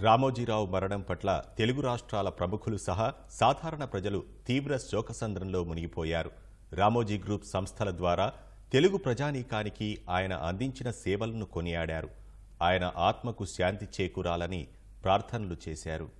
రామోజీరావు మరణం పట్ల తెలుగు రాష్ట్రాల ప్రముఖులు సహా సాధారణ ప్రజలు తీవ్ర శోకసంద్రంలో మునిగిపోయారు. రామోజీ గ్రూప్ సంస్థల ద్వారా తెలుగు ప్రజానీకానికి ఆయన అందించిన సేవలను కొనియాడారు. ఆయన ఆత్మకు శాంతి చేకూరాలని ప్రార్థనలు చేశారు.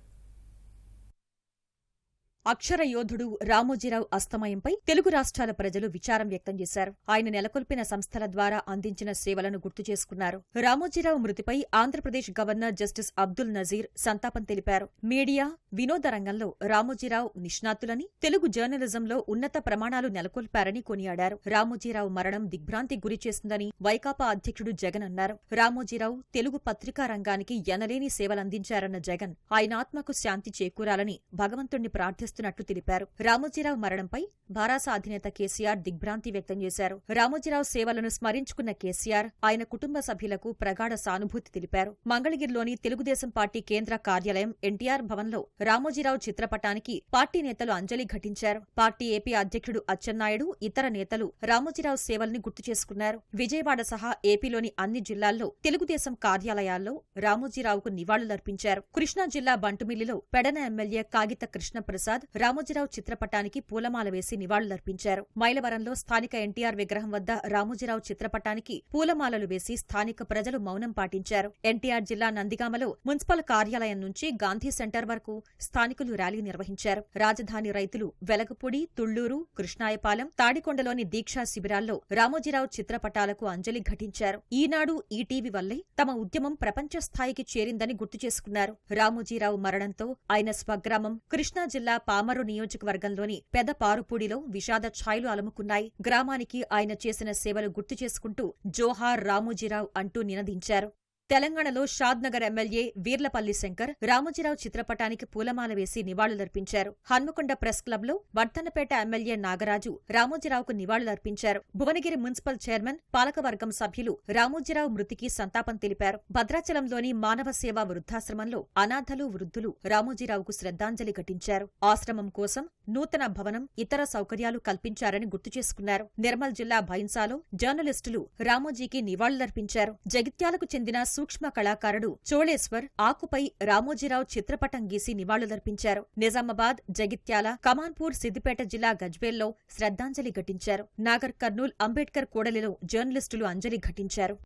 అక్షర యోధుడు రామోజీరావు అస్తమయంపై తెలుగు రాష్ట్రాల ప్రజలు విచారం వ్యక్తం చేశారు. ఆయన నెలకొల్పిన సంస్థల ద్వారా అందించిన సేవలను గుర్తు చేసుకున్నారు. రామోజీరావు మృతిపై ఆంధ్రప్రదేశ్ గవర్నర్ జస్టిస్ అబ్దుల్ నజీర్ సంతాపం తెలిపారు. మీడియా వినోద రంగంలో రామోజీరావు నిష్ణాతులని తెలుగు జర్నలిజంలో ఉన్నత ప్రమాణాలు నెలకొల్పారని కొనియాడారు. రామోజీరావు మరణం దిగ్భ్రాంతి గురి చేస్తుందని వైకాపా అధ్యక్షుడు జగన్ అన్నారు. రామోజీరావు తెలుగు పత్రికా రంగానికి ఎనలేని సేవలందించారన్న జగన్ ఆయన ఆత్మకు శాంతి చేకూరాలని భగవంతుణ్ణి ప్రార్థిస్తున్నట్లు తెలిపారు. రామోజీరావు మరణంపై భారాస అధినేత కేసీఆర్ దిగ్భ్రాంతి వ్యక్తం చేశారు. రామోజీరావు సేవలను స్మరించుకున్న కేసీఆర్ ఆయన కుటుంబ సభ్యులకు ప్రగాఢ సానుభూతి తెలిపారు. మంగళగిరిలోని తెలుగుదేశం పార్టీ కేంద్ర కార్యాలయం ఎన్టీఆర్ భవన్లో రామోజీరావు చిత్రపటానికి పార్టీ నేతలు అంజలి ఘటించారు. పార్టీ ఏపీ అధ్యక్షుడు అచ్చెన్నాయుడు ఇతర నేతలు రామోజీరావు సేవల్ని గుర్తు చేసుకున్నారు. విజయవాడ సహా ఏపీలోని అన్ని జిల్లాల్లో తెలుగుదేశం కార్యాలయాల్లో రామోజీరావుకు నివాళులర్పించారు. కృష్ణా జిల్లా బంటుమిల్లిలో పెడన ఎమ్మెల్యే కాగిత కృష్ణప్రసాద్ రామోజీరావు చిత్రపటానికి పూలమాల వేసి నివాళులర్పించారు. మైలవరంలో స్థానిక ఎన్టీఆర్ విగ్రహం వద్ద రామోజీరావు చిత్రపటానికి పూలమాలలు వేసి స్థానిక ప్రజలు మౌనం పాటించారు. ఎన్టీఆర్ జిల్లా నందిగామలో మున్సిపల్ కార్యాలయం నుంచి గాంధీ సెంటర్ వరకు స్థానికులు ర్యాలీ నిర్వహించారు. రాజధాని రైతులు వెలగపూడి తుళ్ళూరు కృష్ణాయపాలెం తాడికొండలోని దీక్షా శిబిరాల్లో రామోజీరావు చిత్రపటాలకు అంజలి ఘటించారు. ఈనాడు ఈటీవీ వల్లే తమ ఉద్యమం ప్రపంచ స్థాయికి చేరిందని గుర్తు చేసుకున్నారు. రామోజీరావు మరణంతో ఆయన స్వగ్రామం కృష్ణా జిల్లా పామరు నియోజకవర్గంలోని పెదపారుపూడిలో విషాద ఛాయలు అలుముకున్నాయి. గ్రామానికి ఆయన చేసిన సేవలు గుర్తు చేసుకుంటూ జోహార్ రామోజీరావు అంటూ నినదించారు. తెలంగాణలో షాద్నగర్ ఎమ్మెల్యే వీర్లపల్లి శంకర్ రామోజీరావు చిత్రపటానికి పూలమాల వేసి నివాళులర్పించారు. హన్మకొండ ప్రెస్ క్లబ్లో వర్ధన్నపేట ఎమ్మెల్యే నాగరాజు రామోజీరావుకు నివాళులర్పించారు. భువనగిరి మున్సిపల్ చైర్మన్ పాలకవర్గం సభ్యులు రామోజీరావు మృతికి సంతాపం తెలిపారు. భద్రాచలంలోని మానవ సేవా వృద్ధాశ్రమంలో అనాథలు వృద్ధులు రామోజీరావుకు శ్రద్ధాంజలి ఘటించారు. ఆశ్రమం కోసం నూతన భవనం ఇతర సౌకర్యాలు కల్పించారని గుర్తు చేసుకున్నారు. నిర్మల్ జిల్లా భైన్సాలో జర్నలిస్టులు రామోజీకి నివాళులర్పించారు. జగిత్యాలకు చెందిన సూక్ష్మ కళాకారుడు చోళేశ్వర్ ఆకుపై రామోజీరావు చిత్రపటం గీసి నివాళులర్పించారు. నిజామాబాద్ జగిత్యాల కమాన్పూర్ సిద్దిపేట జిల్లా గజ్వేల్లో శ్రద్ధాంజలి ఘటించారు. నాగర్ కర్నూల్ అంబేడ్కర్ కూడలిలో జర్నలిస్టులు అంజలి ఘటించారు.